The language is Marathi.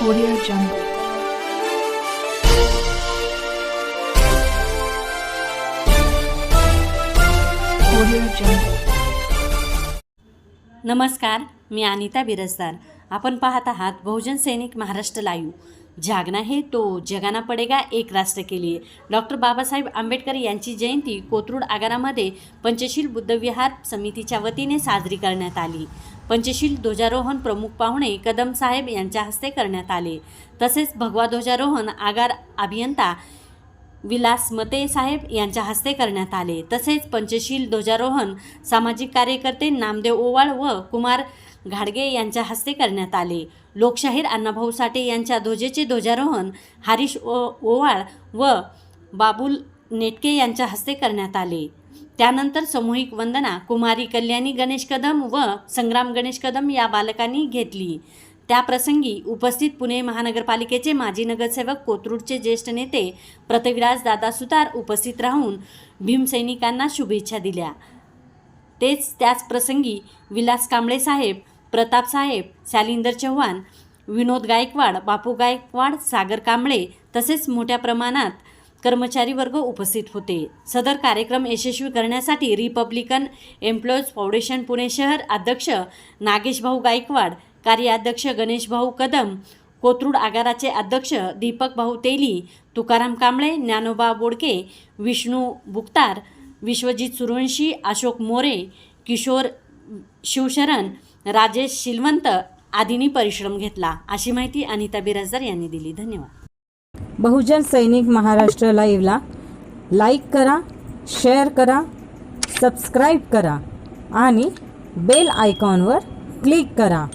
Audio Jungle. Audio Jungle. नमस्कार मी अनिता बिरजदार आपण पाहत आहात बहुजन सैनिक महाराष्ट्र लाईव्ह जागना हे तो जगाना पडेगा एक राष्ट्र के लिए. डॉक्टर बाबासाहेब आंबेडकर यांची जयंती कोथरूड आगारामध्ये पंचशील बुद्धविहार समितीच्या वतीने साजरी करण्यात आली. पंचशील ध्वजारोहण प्रमुख पाहुणे कदम साहेब यांच्या हस्ते करण्यात आले. तसेच भगवा ध्वजारोहण आगार अभियंता विलास मते साहेब यांच्या हस्ते करण्यात आले. तसेच पंचशील ध्वजारोहण सामाजिक कार्यकर्ते नामदेव ओवाळ व कुमार घाडगे यांच्या हस्ते करण्यात आले. लोकशाहीर अण्णाभाऊ साठे यांच्या ध्वजेचे ध्वजारोहण हरीश ओ ओवाळ व बाबुल नेटके यांच्या हस्ते करण्यात आले. त्यानंतर सामूहिक वंदना कुमारी कल्याणी गणेश कदम व संग्राम गणेश कदम या बालकांनी घेतली. त्याप्रसंगी उपस्थित पुणे महानगरपालिकेचे माजी नगरसेवक कोथरूडचे ज्येष्ठ नेते पृथ्वीराज दादा सुतार उपस्थित राहून भीमसैनिकांना शुभेच्छा दिल्या. तेच त्याच प्रसंगी विलास कांबळे साहेब प्रताप साहेब शालिंदर चव्हाण विनोद गायकवाड बापू गायकवाड सागर कांबळे तसेच मोठ्या प्रमाणात कर्मचारी वर्ग उपस्थित होते. सदर कार्यक्रम यशस्वी करण्यासाठी रिपब्लिकन एम्प्लॉईज फाउंडेशन पुणे शहर अध्यक्ष नागेश भाऊ गायकवाड कार्याध्यक्ष गणेश भाऊ कदम कोथरूड आगाराचे अध्यक्ष दीपक भाऊ तेली तुकाराम कांबळे ज्ञानोबा बोडके विष्णू बुक्तार विश्वजित सुरवंशी अशोक मोरे किशोर शिवशरण राजेश शिलवंत आदींनी परिश्रम घेतला. अशी माहिती अनिता बिराजदार यांनी दिली. धन्यवाद. बहुजन सैनिक महाराष्ट्र लाईव्हला लाईक करा शेअर करा सबस्क्राईब करा आणि बेल आयकॉनवर क्लिक करा.